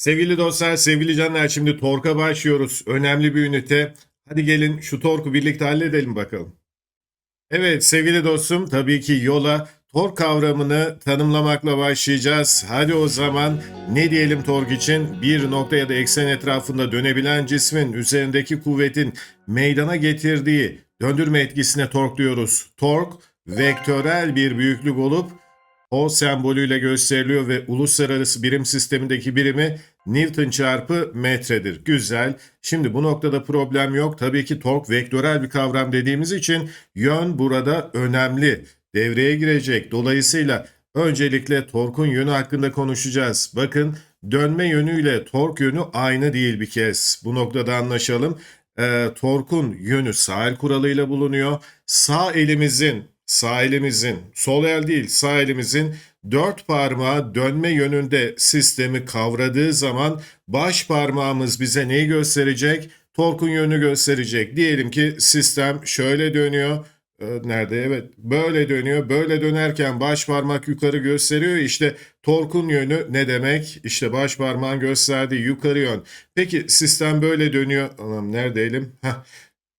Sevgili dostlar, sevgili canlar şimdi torka başlıyoruz. Önemli bir ünite. Hadi gelin şu torku birlikte halledelim bakalım. Evet sevgili dostum tabii ki yola tork kavramını tanımlamakla başlayacağız. Hadi o zaman ne diyelim tork için? Bir nokta ya da eksen etrafında dönebilen cismin üzerindeki kuvvetin meydana getirdiği döndürme etkisine tork diyoruz. Tork vektörel bir büyüklük olup o sembolüyle gösteriliyor ve uluslararası birim sistemindeki birimi Newton çarpı metredir. Güzel. Şimdi bu noktada problem yok. Tabii ki tork vektörel bir kavram dediğimiz için yön burada önemli. Devreye girecek. Dolayısıyla öncelikle torkun yönü hakkında konuşacağız. Bakın dönme yönüyle tork yönü aynı değil bir kez. Bu noktada anlaşalım. Ee, torkun yönü sağ el kuralıyla bulunuyor. Sağ elimizin sağ elimizin, sol el değil sağ elimizin dört parmağı dönme yönünde sistemi kavradığı zaman baş parmağımız bize neyi gösterecek? Torkun yönünü gösterecek. Diyelim ki sistem şöyle dönüyor. Ee, Nerede? Evet. Böyle dönüyor. Böyle dönerken baş parmak yukarı gösteriyor. İşte torkun yönü ne demek? İşte baş parmağın gösterdiği yukarı yön. Peki sistem böyle dönüyor. Anam nerede elim? Heh.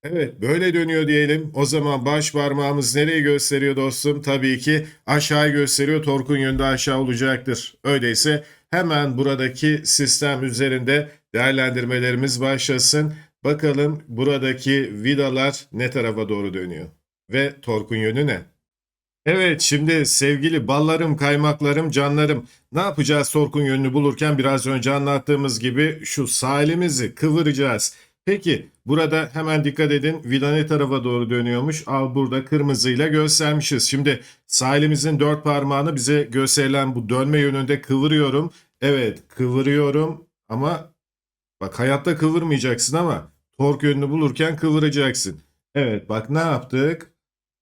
Evet, böyle dönüyor diyelim. O zaman baş parmağımız nereyi gösteriyor dostum? Tabii ki aşağı gösteriyor. Torkun yönü de aşağı olacaktır. Öyleyse hemen buradaki sistem üzerinde değerlendirmelerimiz başlasın. Bakalım buradaki vidalar ne tarafa doğru dönüyor? Ve torkun yönü ne? Evet, şimdi sevgili ballarım, kaymaklarım, canlarım, ne yapacağız torkun yönünü bulurken biraz önce anlattığımız gibi şu sağ kıvıracağız. Peki burada hemen dikkat edin vida ne tarafa doğru dönüyormuş? Al burada kırmızıyla göstermişiz. Şimdi sağ elimizin dört parmağını bize gösterilen bu dönme yönünde kıvırıyorum. Evet kıvırıyorum ama bak hayatta kıvırmayacaksın ama tork yönünü bulurken kıvıracaksın. Evet bak ne yaptık?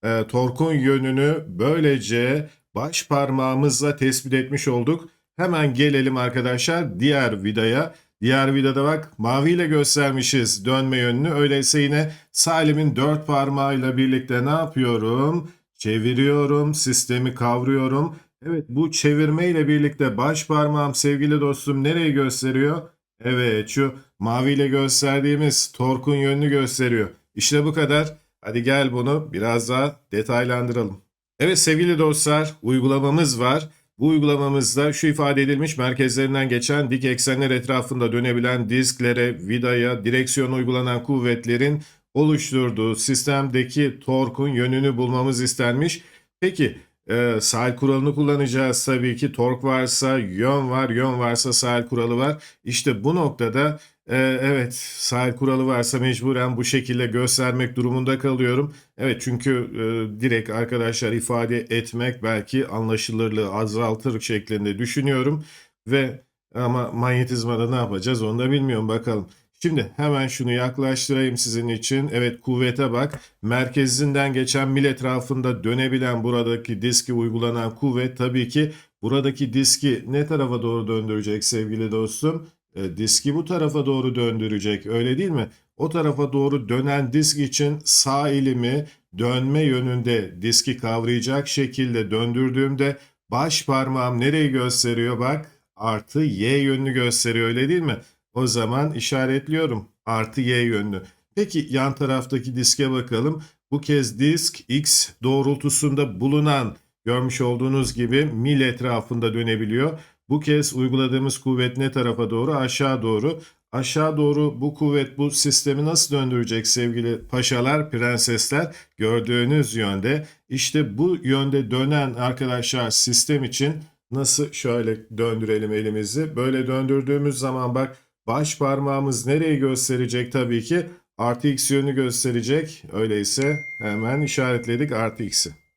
Ee, torkun yönünü böylece baş parmağımızla tespit etmiş olduk. Hemen gelelim arkadaşlar diğer vidaya. Diğer vidada bak maviyle göstermişiz dönme yönünü. Öyleyse yine sağ elimin dört parmağıyla birlikte ne yapıyorum? Çeviriyorum, sistemi kavruyorum. Evet bu çevirmeyle birlikte baş parmağım sevgili dostum nereyi gösteriyor? Evet şu maviyle gösterdiğimiz torkun yönünü gösteriyor. İşte bu kadar. Hadi gel bunu biraz daha detaylandıralım. Evet sevgili dostlar uygulamamız var. Bu uygulamamızda şu ifade edilmiş merkezlerinden geçen dik eksenler etrafında dönebilen disklere, vidaya, direksiyona uygulanan kuvvetlerin oluşturduğu sistemdeki torkun yönünü bulmamız istenmiş. Peki e, sahil kuralını kullanacağız tabii ki. Tork varsa yön var, yön varsa sahil kuralı var. İşte bu noktada e, evet sahil kuralı varsa mecburen bu şekilde göstermek durumunda kalıyorum. Evet çünkü e, direkt arkadaşlar ifade etmek belki anlaşılırlığı azaltır şeklinde düşünüyorum. Ve ama manyetizmada ne yapacağız onu da bilmiyorum bakalım. Şimdi hemen şunu yaklaştırayım sizin için. Evet kuvvete bak. Merkezinden geçen mil etrafında dönebilen buradaki diski uygulanan kuvvet tabii ki buradaki diski ne tarafa doğru döndürecek sevgili dostum? E, diski bu tarafa doğru döndürecek öyle değil mi? O tarafa doğru dönen disk için sağ elimi dönme yönünde diski kavrayacak şekilde döndürdüğümde baş parmağım nereyi gösteriyor bak? Artı Y yönünü gösteriyor öyle değil mi? O zaman işaretliyorum artı Y yönünü. Peki yan taraftaki diske bakalım. Bu kez disk X doğrultusunda bulunan görmüş olduğunuz gibi mil etrafında dönebiliyor. Bu kez uyguladığımız kuvvet ne tarafa doğru? Aşağı doğru. Aşağı doğru bu kuvvet bu sistemi nasıl döndürecek sevgili paşalar, prensesler? Gördüğünüz yönde. İşte bu yönde dönen arkadaşlar sistem için nasıl şöyle döndürelim elimizi. Böyle döndürdüğümüz zaman bak baş parmağımız nereyi gösterecek tabii ki? Artı x yönü gösterecek. Öyleyse hemen işaretledik artı x'i.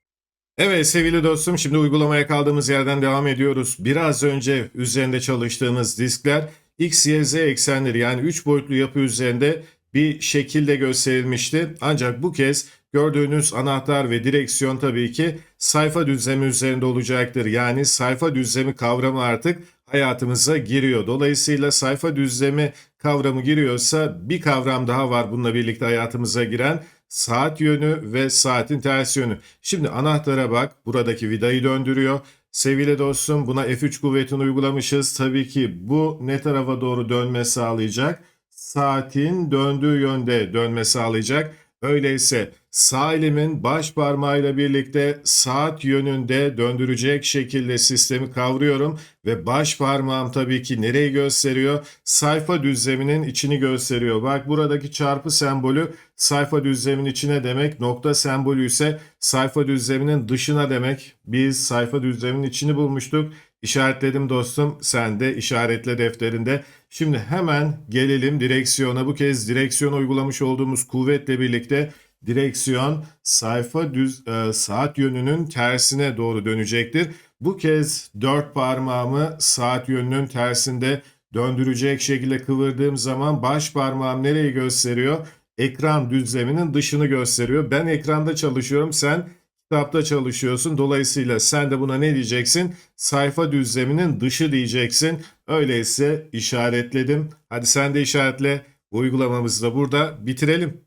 Evet sevgili dostum şimdi uygulamaya kaldığımız yerden devam ediyoruz. Biraz önce üzerinde çalıştığımız diskler X, Y, Z eksenleri yani 3 boyutlu yapı üzerinde bir şekilde gösterilmişti. Ancak bu kez gördüğünüz anahtar ve direksiyon tabii ki sayfa düzlemi üzerinde olacaktır. Yani sayfa düzlemi kavramı artık hayatımıza giriyor. Dolayısıyla sayfa düzlemi kavramı giriyorsa bir kavram daha var bununla birlikte hayatımıza giren saat yönü ve saatin ters yönü. Şimdi anahtara bak buradaki vidayı döndürüyor. Sevgili dostum buna F3 kuvvetini uygulamışız. Tabii ki bu ne tarafa doğru dönme sağlayacak? Saatin döndüğü yönde dönme sağlayacak. Öyleyse sağ elimin baş parmağıyla birlikte saat yönünde döndürecek şekilde sistemi kavruyorum ve baş parmağım tabii ki nereyi gösteriyor? Sayfa düzleminin içini gösteriyor. Bak buradaki çarpı sembolü sayfa düzleminin içine demek, nokta sembolü ise sayfa düzleminin dışına demek. Biz sayfa düzleminin içini bulmuştuk. İşaretledim dostum. Sen de işaretle defterinde. Şimdi hemen gelelim direksiyona. Bu kez direksiyon uygulamış olduğumuz kuvvetle birlikte direksiyon sayfa düz e, saat yönünün tersine doğru dönecektir. Bu kez dört parmağımı saat yönünün tersinde döndürecek şekilde kıvırdığım zaman baş parmağım nereyi gösteriyor? Ekran düzleminin dışını gösteriyor. Ben ekranda çalışıyorum. Sen kitapta çalışıyorsun. Dolayısıyla sen de buna ne diyeceksin? Sayfa düzleminin dışı diyeceksin. Öyleyse işaretledim. Hadi sen de işaretle. Uygulamamızı da burada bitirelim.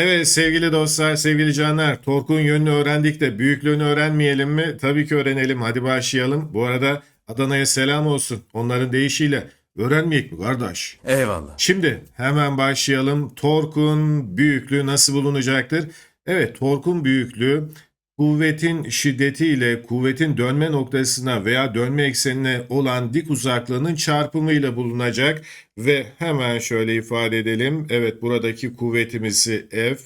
Evet sevgili dostlar, sevgili canlar, torkun yönünü öğrendik de büyüklüğünü öğrenmeyelim mi? Tabii ki öğrenelim. Hadi başlayalım. Bu arada Adana'ya selam olsun. Onların deyişiyle öğrenmeyek mi kardeş? Eyvallah. Şimdi hemen başlayalım. Torkun büyüklüğü nasıl bulunacaktır? Evet, torkun büyüklüğü kuvvetin şiddeti ile kuvvetin dönme noktasına veya dönme eksenine olan dik uzaklığının çarpımıyla bulunacak ve hemen şöyle ifade edelim. Evet, buradaki kuvvetimizi F.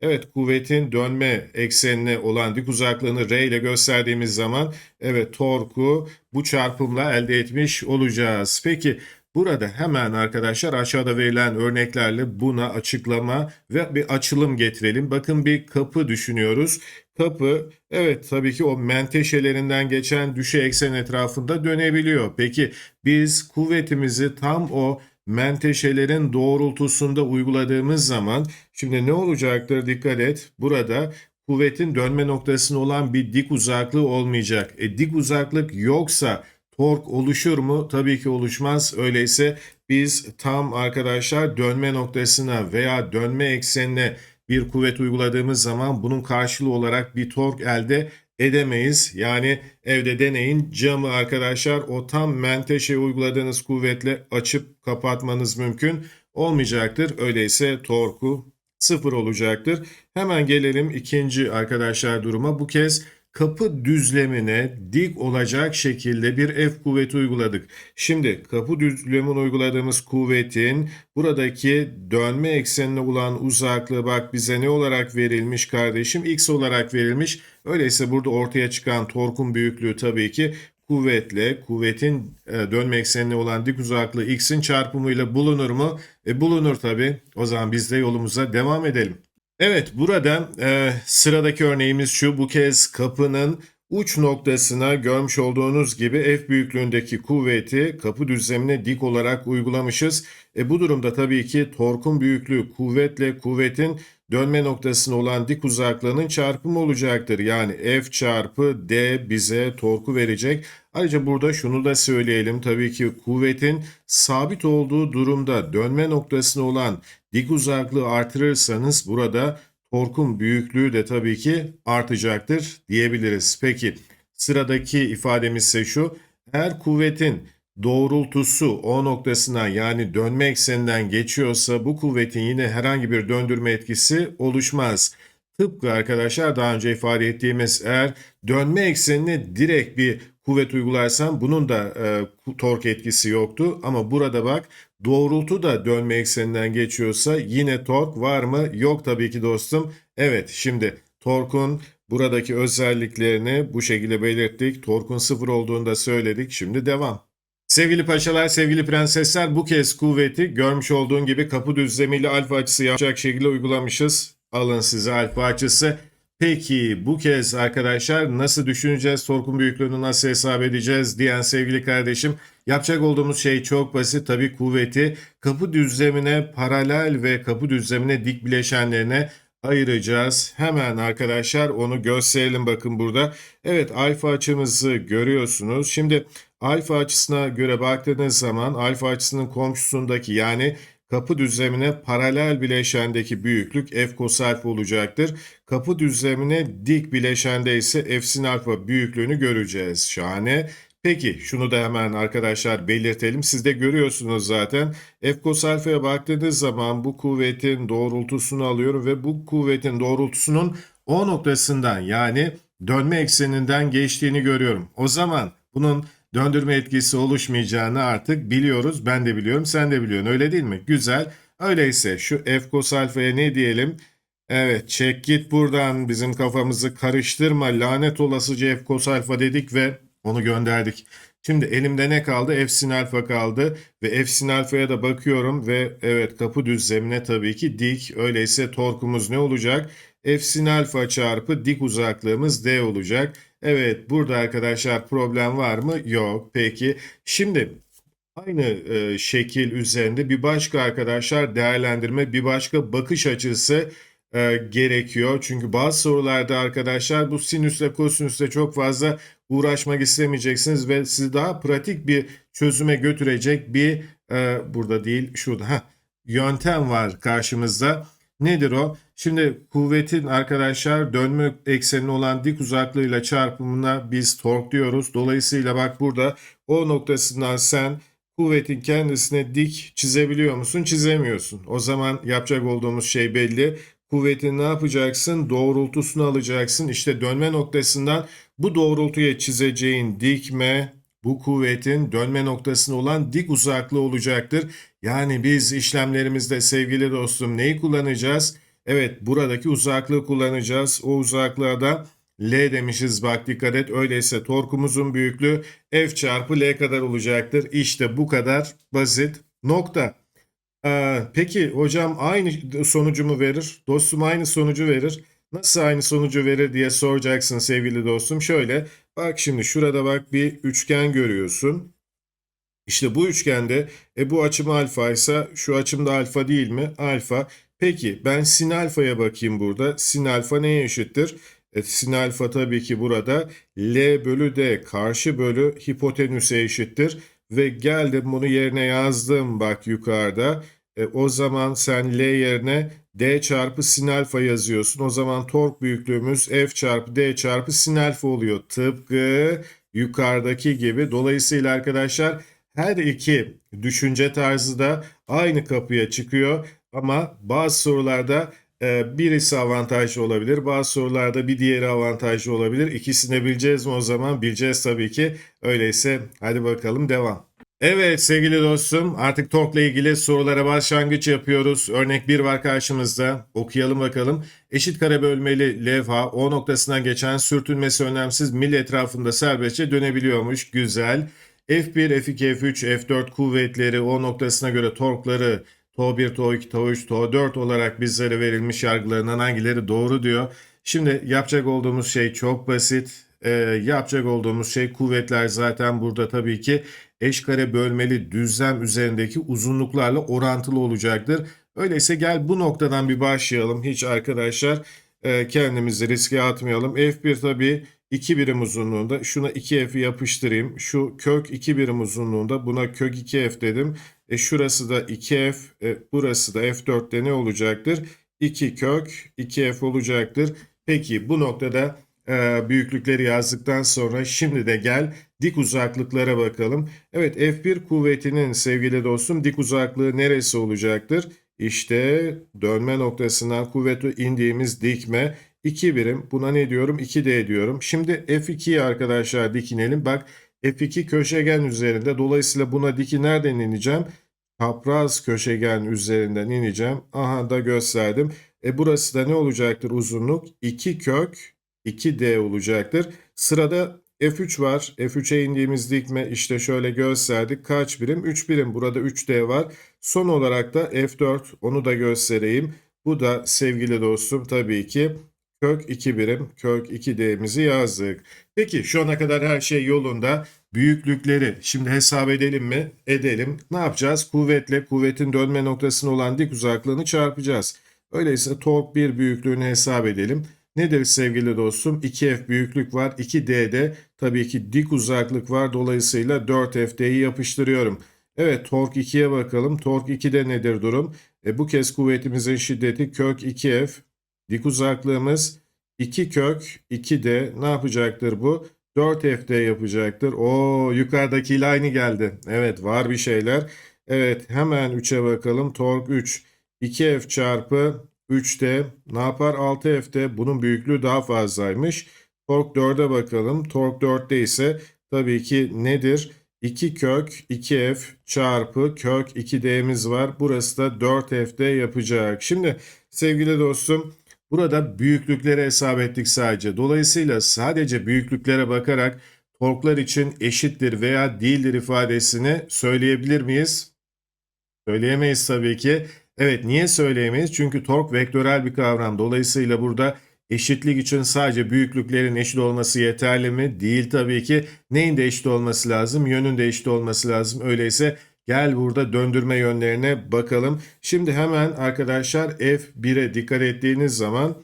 Evet, kuvvetin dönme eksenine olan dik uzaklığını R ile gösterdiğimiz zaman evet torku bu çarpımla elde etmiş olacağız. Peki Burada hemen arkadaşlar aşağıda verilen örneklerle buna açıklama ve bir açılım getirelim. Bakın bir kapı düşünüyoruz. Kapı evet tabii ki o menteşelerinden geçen düşey eksen etrafında dönebiliyor. Peki biz kuvvetimizi tam o menteşelerin doğrultusunda uyguladığımız zaman şimdi ne olacaktır dikkat et. Burada kuvvetin dönme noktasına olan bir dik uzaklığı olmayacak. E, dik uzaklık yoksa tork oluşur mu? Tabii ki oluşmaz. Öyleyse biz tam arkadaşlar dönme noktasına veya dönme eksenine bir kuvvet uyguladığımız zaman bunun karşılığı olarak bir tork elde edemeyiz. Yani evde deneyin camı arkadaşlar o tam menteşe uyguladığınız kuvvetle açıp kapatmanız mümkün olmayacaktır. Öyleyse torku sıfır olacaktır. Hemen gelelim ikinci arkadaşlar duruma. Bu kez kapı düzlemine dik olacak şekilde bir F kuvveti uyguladık. Şimdi kapı düzlemine uyguladığımız kuvvetin buradaki dönme eksenine olan uzaklığı bak bize ne olarak verilmiş kardeşim? X olarak verilmiş. Öyleyse burada ortaya çıkan torkun büyüklüğü tabii ki kuvvetle kuvvetin e, dönme eksenine olan dik uzaklığı x'in çarpımıyla bulunur mu? E, bulunur tabii. O zaman biz de yolumuza devam edelim. Evet burada e, sıradaki örneğimiz şu. Bu kez kapının uç noktasına görmüş olduğunuz gibi F büyüklüğündeki kuvveti kapı düzlemine dik olarak uygulamışız. E, bu durumda tabii ki torkun büyüklüğü kuvvetle kuvvetin dönme noktasına olan dik uzaklığının çarpımı olacaktır. Yani F çarpı D bize torku verecek. Ayrıca burada şunu da söyleyelim. Tabii ki kuvvetin sabit olduğu durumda dönme noktasına olan dik uzaklığı artırırsanız burada torkun büyüklüğü de tabii ki artacaktır diyebiliriz. Peki sıradaki ifademiz ise şu. Eğer kuvvetin doğrultusu O noktasına yani dönme ekseninden geçiyorsa bu kuvvetin yine herhangi bir döndürme etkisi oluşmaz. Tıpkı arkadaşlar daha önce ifade ettiğimiz eğer dönme eksenine direkt bir kuvvet uygularsam bunun da e, tork etkisi yoktu. Ama burada bak doğrultu da dönme ekseninden geçiyorsa yine tork var mı? Yok tabii ki dostum. Evet şimdi torkun buradaki özelliklerini bu şekilde belirttik. Torkun sıfır olduğunu da söyledik. Şimdi devam. Sevgili paşalar, sevgili prensesler bu kez kuvveti görmüş olduğun gibi kapı düzlemiyle alfa açısı yapacak şekilde uygulamışız. Alın size alfa açısı. Peki bu kez arkadaşlar nasıl düşüneceğiz, torkun büyüklüğünü nasıl hesap edeceğiz diyen sevgili kardeşim. Yapacak olduğumuz şey çok basit. Tabii kuvveti kapı düzlemine paralel ve kapı düzlemine dik bileşenlerine ayıracağız. Hemen arkadaşlar onu gösterelim bakın burada. Evet alfa açımızı görüyorsunuz. Şimdi alfa açısına göre baktığınız zaman alfa açısının komşusundaki yani kapı düzlemine paralel bileşendeki büyüklük f cos alfa olacaktır. Kapı düzlemine dik bileşende ise f sin alfa büyüklüğünü göreceğiz. Şahane. Peki şunu da hemen arkadaşlar belirtelim. Siz de görüyorsunuz zaten. F cos alfaya baktığınız zaman bu kuvvetin doğrultusunu alıyorum ve bu kuvvetin doğrultusunun O noktasından yani dönme ekseninden geçtiğini görüyorum. O zaman bunun döndürme etkisi oluşmayacağını artık biliyoruz. Ben de biliyorum, sen de biliyorsun. Öyle değil mi? Güzel. Öyleyse şu f cos alfaya ne diyelim? Evet, çek git buradan bizim kafamızı karıştırma. Lanet olasıca f cos alfa dedik ve onu gönderdik. Şimdi elimde ne kaldı? F sin alfa kaldı ve F sin alfaya da bakıyorum ve evet kapı düzlemine tabii ki dik. Öyleyse torkumuz ne olacak? F sin alfa çarpı dik uzaklığımız D olacak. Evet burada arkadaşlar problem var mı? Yok. Peki şimdi aynı e, şekil üzerinde bir başka arkadaşlar değerlendirme, bir başka bakış açısı e, gerekiyor. Çünkü bazı sorularda arkadaşlar bu sinüsle kosinüsle çok fazla uğraşmak istemeyeceksiniz ve sizi daha pratik bir çözüme götürecek bir e, burada değil şurada heh, yöntem var karşımızda. Nedir o? Şimdi kuvvetin arkadaşlar dönme ekseni olan dik uzaklığıyla çarpımına biz tork diyoruz. Dolayısıyla bak burada o noktasından sen kuvvetin kendisine dik çizebiliyor musun? Çizemiyorsun. O zaman yapacak olduğumuz şey belli. Kuvvetin ne yapacaksın? Doğrultusunu alacaksın. İşte dönme noktasından bu doğrultuya çizeceğin dikme bu kuvvetin dönme noktasına olan dik uzaklığı olacaktır. Yani biz işlemlerimizde sevgili dostum neyi kullanacağız? Evet buradaki uzaklığı kullanacağız. O uzaklığa da L demişiz bak dikkat et. Öyleyse torkumuzun büyüklüğü F çarpı L kadar olacaktır. İşte bu kadar basit. Nokta. Ee, peki hocam aynı sonucu mu verir? Dostum aynı sonucu verir. Nasıl aynı sonucu verir diye soracaksın sevgili dostum. Şöyle bak şimdi şurada bak bir üçgen görüyorsun. İşte bu üçgende e bu açım alfa ise şu açım da alfa değil mi? Alfa. Peki ben sin alfaya bakayım burada. Sin alfa neye eşittir? E, sin alfa tabii ki burada L bölü D karşı bölü hipotenüse eşittir. Ve geldim bunu yerine yazdım bak yukarıda. E, o zaman sen L yerine D çarpı sin alfa yazıyorsun. O zaman tork büyüklüğümüz F çarpı D çarpı sin alfa oluyor. Tıpkı yukarıdaki gibi. Dolayısıyla arkadaşlar her iki düşünce tarzı da aynı kapıya çıkıyor. Ama bazı sorularda e, birisi avantajlı olabilir. Bazı sorularda bir diğeri avantajlı olabilir. İkisini bileceğiz mi o zaman? Bileceğiz tabii ki. Öyleyse hadi bakalım devam. Evet sevgili dostum artık torkla ilgili sorulara başlangıç yapıyoruz. Örnek 1 var karşımızda. Okuyalım bakalım. Eşit kare bölmeli levha O noktasından geçen sürtünmesi önemsiz mil etrafında serbestçe dönebiliyormuş. Güzel. F1, F2, F3, F4 kuvvetleri O noktasına göre torkları TO1, TO2, TO3, TO4 olarak bizlere verilmiş yargılarından hangileri doğru diyor. Şimdi yapacak olduğumuz şey çok basit. Ee, yapacak olduğumuz şey kuvvetler zaten burada tabii ki eşkare bölmeli düzlem üzerindeki uzunluklarla orantılı olacaktır. Öyleyse gel bu noktadan bir başlayalım. Hiç arkadaşlar e, kendimizi riske atmayalım. F1 tabii 2 birim uzunluğunda. Şuna 2F'i yapıştırayım. Şu kök 2 birim uzunluğunda. Buna kök 2F dedim. E şurası da 2F. E, burası da F4'te ne olacaktır? 2 kök 2F olacaktır. Peki bu noktada e, büyüklükleri yazdıktan sonra şimdi de gel dik uzaklıklara bakalım. Evet F1 kuvvetinin sevgili dostum dik uzaklığı neresi olacaktır? İşte dönme noktasından kuvveti indiğimiz dikme 2 birim. Buna ne diyorum? 2D diyorum. Şimdi F2'yi arkadaşlar dikinelim. Bak F2 köşegen üzerinde. Dolayısıyla buna diki nereden ineceğim? Çapraz köşegen üzerinden ineceğim. Aha da gösterdim. E burası da ne olacaktır uzunluk? 2 kök 2D olacaktır. Sırada F3 var. F3'e indiğimiz dikme işte şöyle gösterdik. Kaç birim? 3 birim. Burada 3D var. Son olarak da F4 onu da göstereyim. Bu da sevgili dostum tabii ki kök 2 birim kök 2D'mizi yazdık. Peki şu ana kadar her şey yolunda. Büyüklükleri şimdi hesap edelim mi? Edelim. Ne yapacağız? Kuvvetle kuvvetin dönme noktasına olan dik uzaklığını çarpacağız. Öyleyse tork 1 büyüklüğünü hesap edelim. Nedir sevgili dostum? 2F büyüklük var. 2D'de tabii ki dik uzaklık var. Dolayısıyla 4FD'yi yapıştırıyorum. Evet tork 2'ye bakalım. Tork 2'de nedir durum? E, bu kez kuvvetimizin şiddeti kök 2F. Dik uzaklığımız 2 kök 2D ne yapacaktır bu? 4F'de yapacaktır. O yukarıdakiyle aynı geldi. Evet var bir şeyler. Evet hemen 3'e bakalım. Tork 3. 2F çarpı 3D ne yapar? 6F'de bunun büyüklüğü daha fazlaymış. Tork 4'e bakalım. Tork 4'te ise tabii ki nedir? 2 kök 2F çarpı kök 2D'miz var. Burası da 4F'de yapacak. Şimdi sevgili dostum burada büyüklükleri hesap ettik sadece. Dolayısıyla sadece büyüklüklere bakarak torklar için eşittir veya değildir ifadesini söyleyebilir miyiz? Söyleyemeyiz tabii ki. Evet niye söyleyemeyiz? Çünkü tork vektörel bir kavram. Dolayısıyla burada eşitlik için sadece büyüklüklerin eşit olması yeterli mi? Değil tabii ki. Neyin de eşit olması lazım? Yönün de eşit olması lazım. Öyleyse gel burada döndürme yönlerine bakalım. Şimdi hemen arkadaşlar F1'e dikkat ettiğiniz zaman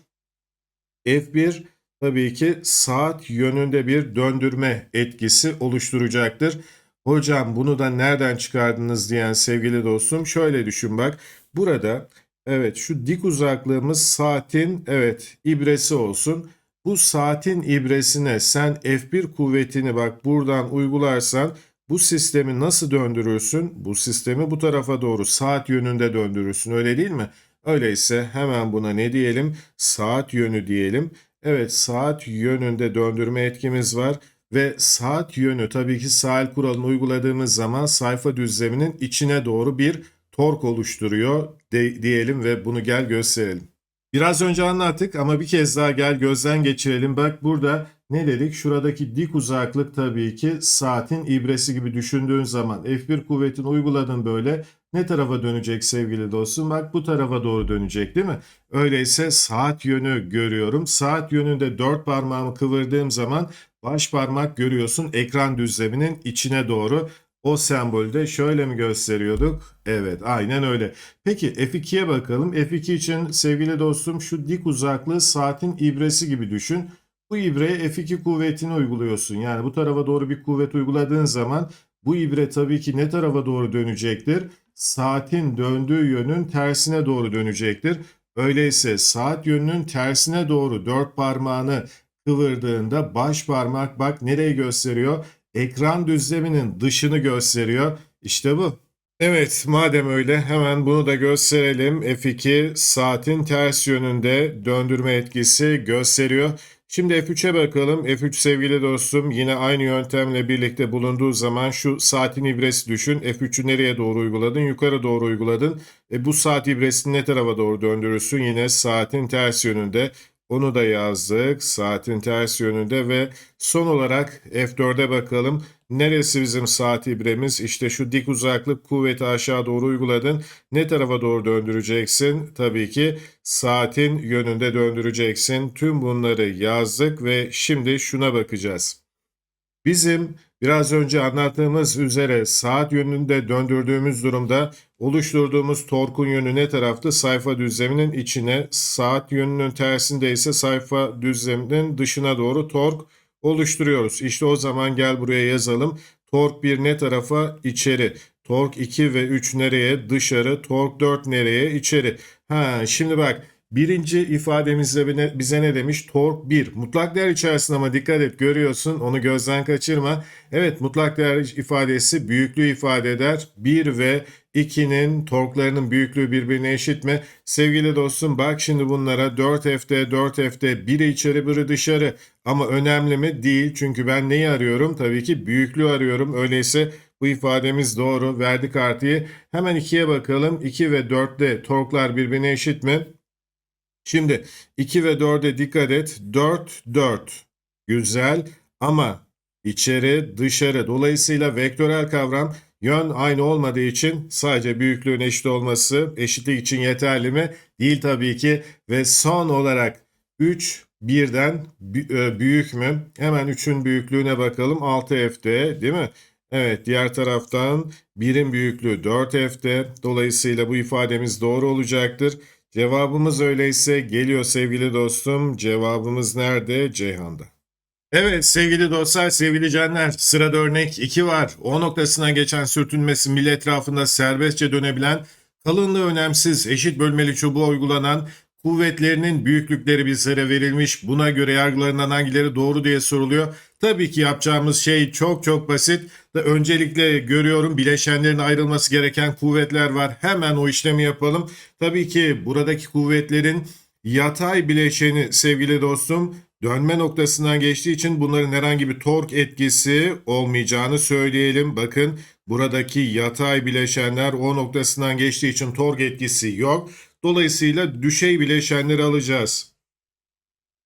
F1 tabii ki saat yönünde bir döndürme etkisi oluşturacaktır. Hocam bunu da nereden çıkardınız diyen sevgili dostum şöyle düşün bak. Burada evet şu dik uzaklığımız saatin evet ibresi olsun. Bu saatin ibresine sen F1 kuvvetini bak buradan uygularsan bu sistemi nasıl döndürürsün? Bu sistemi bu tarafa doğru saat yönünde döndürürsün öyle değil mi? Öyleyse hemen buna ne diyelim? Saat yönü diyelim. Evet saat yönünde döndürme etkimiz var. Ve saat yönü tabii ki sahil kuralını uyguladığımız zaman sayfa düzleminin içine doğru bir tork oluşturuyor de- diyelim ve bunu gel gösterelim. Biraz önce anlattık ama bir kez daha gel gözden geçirelim. Bak burada ne dedik? Şuradaki dik uzaklık tabii ki saatin ibresi gibi düşündüğün zaman F1 kuvvetini uyguladın böyle ne tarafa dönecek sevgili dostum? Bak bu tarafa doğru dönecek değil mi? Öyleyse saat yönü görüyorum. Saat yönünde dört parmağımı kıvırdığım zaman baş parmak görüyorsun ekran düzleminin içine doğru. O sembolü de şöyle mi gösteriyorduk? Evet aynen öyle. Peki F2'ye bakalım. F2 için sevgili dostum şu dik uzaklığı saatin ibresi gibi düşün. Bu ibreye F2 kuvvetini uyguluyorsun. Yani bu tarafa doğru bir kuvvet uyguladığın zaman bu ibre tabii ki ne tarafa doğru dönecektir? Saatin döndüğü yönün tersine doğru dönecektir. Öyleyse saat yönünün tersine doğru dört parmağını kıvırdığında baş parmak bak nereyi gösteriyor? Ekran düzleminin dışını gösteriyor. İşte bu. Evet madem öyle hemen bunu da gösterelim. F2 saatin ters yönünde döndürme etkisi gösteriyor. Şimdi F3'e bakalım. F3 sevgili dostum yine aynı yöntemle birlikte bulunduğu zaman şu saatin ibresi düşün. F3'ü nereye doğru uyguladın? Yukarı doğru uyguladın. E, bu saat ibresini ne tarafa doğru döndürürsün? Yine saatin ters yönünde. Onu da yazdık. Saatin ters yönünde ve son olarak F4'e bakalım. Neresi bizim saat ibremiz? İşte şu dik uzaklık kuvveti aşağı doğru uyguladın. Ne tarafa doğru döndüreceksin? Tabii ki saatin yönünde döndüreceksin. Tüm bunları yazdık ve şimdi şuna bakacağız. Bizim biraz önce anlattığımız üzere saat yönünde döndürdüğümüz durumda oluşturduğumuz torkun yönü ne taraftı? Sayfa düzleminin içine, saat yönünün tersinde ise sayfa düzleminin dışına doğru tork oluşturuyoruz. İşte o zaman gel buraya yazalım. Tork 1 ne tarafa? İçeri. Tork 2 ve 3 nereye? Dışarı. Tork 4 nereye? İçeri. Ha, şimdi bak birinci ifademizde bize ne demiş? Tork 1. Mutlak değer içerisinde ama dikkat et görüyorsun onu gözden kaçırma. Evet mutlak değer ifadesi büyüklüğü ifade eder. 1 ve 2'nin torklarının büyüklüğü birbirine eşit mi? Sevgili dostum bak şimdi bunlara 4F'de 4F'de biri içeri biri dışarı. Ama önemli mi? Değil. Çünkü ben neyi arıyorum? Tabii ki büyüklüğü arıyorum. Öyleyse bu ifademiz doğru. Verdik artıyı. Hemen 2'ye bakalım. 2 ve 4'te torklar birbirine eşit mi? Şimdi 2 ve 4'e dikkat et. 4, 4. Güzel ama içeri, dışarı. Dolayısıyla vektörel kavram yön aynı olmadığı için sadece büyüklüğün eşit olması eşitlik için yeterli mi? Değil tabii ki. Ve son olarak 3 birden e, büyük mü? Hemen 3'ün büyüklüğüne bakalım. 6F'de değil mi? Evet diğer taraftan 1'in büyüklüğü 4F'de. Dolayısıyla bu ifademiz doğru olacaktır. Cevabımız öyleyse geliyor sevgili dostum. Cevabımız nerede? Ceyhan'da. Evet sevgili dostlar, sevgili canlar, sırada örnek 2 var. O noktasına geçen sürtünmesi mil etrafında serbestçe dönebilen, kalınlığı önemsiz, eşit bölmeli çubuğa uygulanan kuvvetlerinin büyüklükleri bizlere verilmiş. Buna göre yargılarından hangileri doğru diye soruluyor. Tabii ki yapacağımız şey çok çok basit. Öncelikle görüyorum bileşenlerin ayrılması gereken kuvvetler var. Hemen o işlemi yapalım. Tabii ki buradaki kuvvetlerin yatay bileşeni sevgili dostum dönme noktasından geçtiği için bunların herhangi bir tork etkisi olmayacağını söyleyelim. Bakın buradaki yatay bileşenler o noktasından geçtiği için tork etkisi yok. Dolayısıyla düşey bileşenleri alacağız.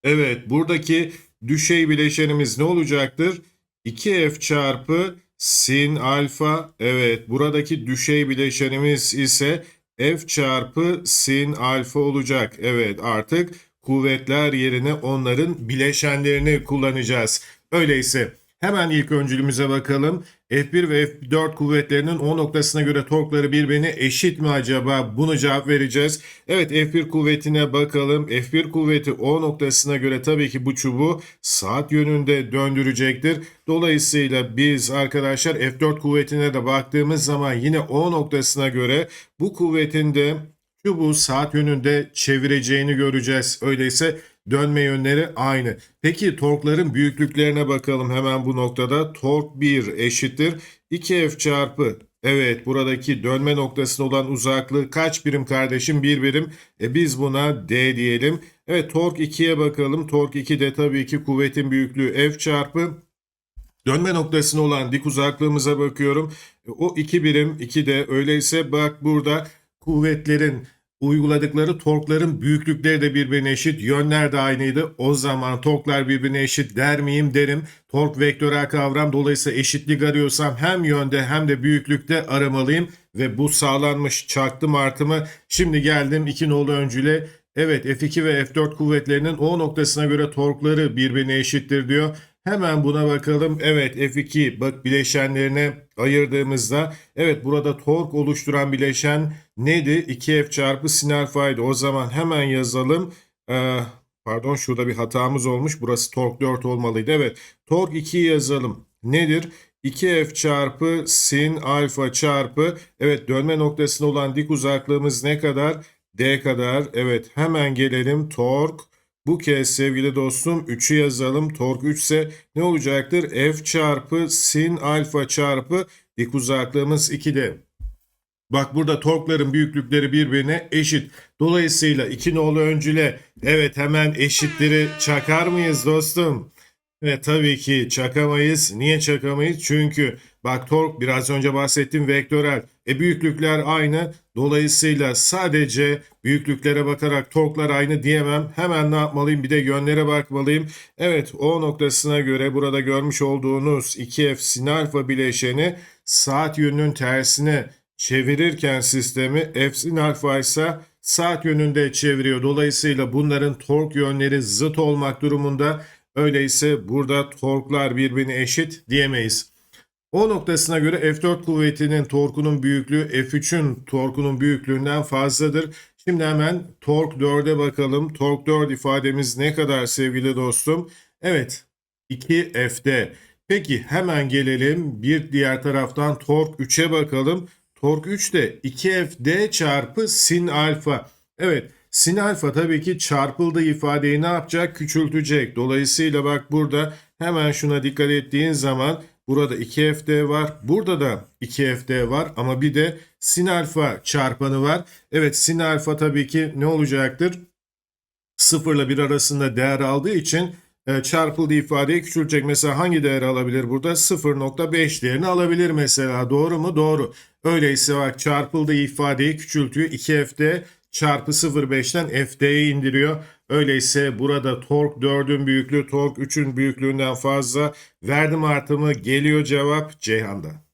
Evet buradaki düşey bileşenimiz ne olacaktır? 2F çarpı sin alfa. Evet buradaki düşey bileşenimiz ise F çarpı sin alfa olacak. Evet artık kuvvetler yerine onların bileşenlerini kullanacağız. Öyleyse hemen ilk öncülümüze bakalım. F1 ve F4 kuvvetlerinin O noktasına göre torkları birbirine eşit mi acaba? Bunu cevap vereceğiz. Evet F1 kuvvetine bakalım. F1 kuvveti O noktasına göre tabii ki bu çubuğu saat yönünde döndürecektir. Dolayısıyla biz arkadaşlar F4 kuvvetine de baktığımız zaman yine O noktasına göre bu kuvvetin de çubuğu saat yönünde çevireceğini göreceğiz. Öyleyse dönme yönleri aynı. Peki torkların büyüklüklerine bakalım hemen bu noktada. Tork 1 eşittir 2F çarpı Evet buradaki dönme noktasına olan uzaklığı kaç birim kardeşim? 1 birim. E biz buna D diyelim. Evet tork 2'ye bakalım. Tork 2 de tabii ki kuvvetin büyüklüğü F çarpı Dönme noktasına olan dik uzaklığımıza bakıyorum. E, O 2 birim 2 de öyleyse bak burada kuvvetlerin uyguladıkları torkların büyüklükleri de birbirine eşit. Yönler de aynıydı. O zaman torklar birbirine eşit der miyim derim. Tork vektörel kavram dolayısıyla eşitlik arıyorsam hem yönde hem de büyüklükte aramalıyım. Ve bu sağlanmış çarptım artımı. Şimdi geldim 2 nolu öncüle. Evet F2 ve F4 kuvvetlerinin O noktasına göre torkları birbirine eşittir diyor. Hemen buna bakalım. Evet F2 bak bileşenlerine ayırdığımızda evet burada tork oluşturan bileşen neydi? 2F çarpı sin alfaydı. O zaman hemen yazalım. Ee, pardon şurada bir hatamız olmuş. Burası tork 4 olmalıydı. Evet tork 2'yi yazalım. Nedir? 2F çarpı sin alfa çarpı evet dönme noktasına olan dik uzaklığımız ne kadar? D kadar. Evet hemen gelelim tork bu kez sevgili dostum 3'ü yazalım. Tork 3 ise ne olacaktır? F çarpı sin alfa çarpı dik uzaklığımız 2'de. Bak burada torkların büyüklükleri birbirine eşit. Dolayısıyla 2 nolu öncüle evet hemen eşitleri çakar mıyız dostum? Evet tabii ki çakamayız. Niye çakamayız? Çünkü bak tork biraz önce bahsettiğim vektörel. E büyüklükler aynı. Dolayısıyla sadece büyüklüklere bakarak torklar aynı diyemem. Hemen ne yapmalıyım? Bir de yönlere bakmalıyım. Evet O noktasına göre burada görmüş olduğunuz 2F sin alfa bileşeni saat yönünün tersine çevirirken sistemi F sin alfa ise saat yönünde çeviriyor. Dolayısıyla bunların tork yönleri zıt olmak durumunda. Öyleyse burada torklar birbirine eşit diyemeyiz. O noktasına göre F4 kuvvetinin torkunun büyüklüğü F3'ün torkunun büyüklüğünden fazladır. Şimdi hemen tork 4'e bakalım. Tork 4 ifademiz ne kadar sevgili dostum? Evet 2F'de. Peki hemen gelelim bir diğer taraftan tork 3'e bakalım. Tork 3 de 2Fd çarpı sin alfa. Evet sin alfa tabii ki çarpıldığı ifadeyi ne yapacak? Küçültecek. Dolayısıyla bak burada hemen şuna dikkat ettiğin zaman burada 2fd var. Burada da 2fd var ama bir de sin alfa çarpanı var. Evet sin alfa tabii ki ne olacaktır? 0 ile 1 arasında değer aldığı için e, çarpıldığı ifadeyi küçülecek. Mesela hangi değer alabilir burada? 0.5 değerini alabilir mesela. Doğru mu? Doğru. Öyleyse bak çarpıldığı ifadeyi küçültüyor. 2fd çarpı 0.5'ten fd'ye indiriyor. Öyleyse burada tork 4'ün büyüklüğü tork 3'ün büyüklüğünden fazla. Verdim artımı geliyor cevap Ceyhan'da.